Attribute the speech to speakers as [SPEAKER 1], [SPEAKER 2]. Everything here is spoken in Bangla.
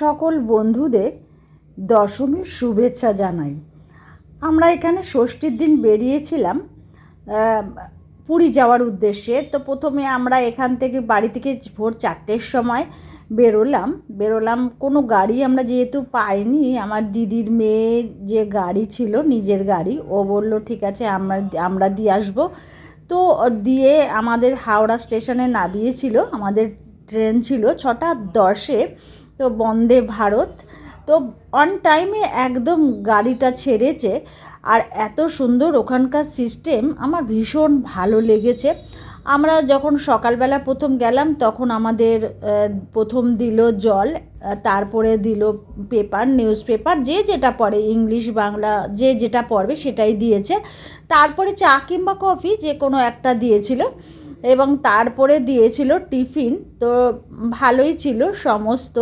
[SPEAKER 1] সকল বন্ধুদের দশমীর শুভেচ্ছা জানাই। আমরা এখানে ষষ্ঠীর দিন বেরিয়েছিলাম পুরী যাওয়ার উদ্দেশ্যে। তো প্রথমে আমরা এখান থেকে বাড়ি থেকে ভোর চারটের সময় বেরোলাম। বেরোলাম, কোনো গাড়ি আমরা যেহেতু পাইনি, আমার দিদির মেয়ের যে গাড়ি ছিল, নিজের গাড়ি, ও বলল, ঠিক আছে, আমরা আমরা দিয়ে আসব। তো দিয়ে আমাদের হাওড়া স্টেশনে নামিয়েছিল, আমাদের ট্রেন ছিল ছটা দশে। তো বন্দে ভারত। তো অন টাইমে একদম গাড়িটা ছেড়েছে আর এত সুন্দর ওখানকার সিস্টেম আমার ভীষণ ভালো লেগেছে। আমরা যখন সকালবেলা প্রথম গেলাম তখন আমাদের প্রথম দিল জল তারপরে দিল পেপার নিউজ পেপার যে যেটা পড়ে ইংলিশ বাংলা, যে যেটা পড়বে সেটাই দিয়েছে। তারপরে চা কিংবা কফি যে কোনো একটা দিয়েছিল এবং তারপরে দিয়েছিল টিফিন। তো ভালোই ছিল সমস্ত।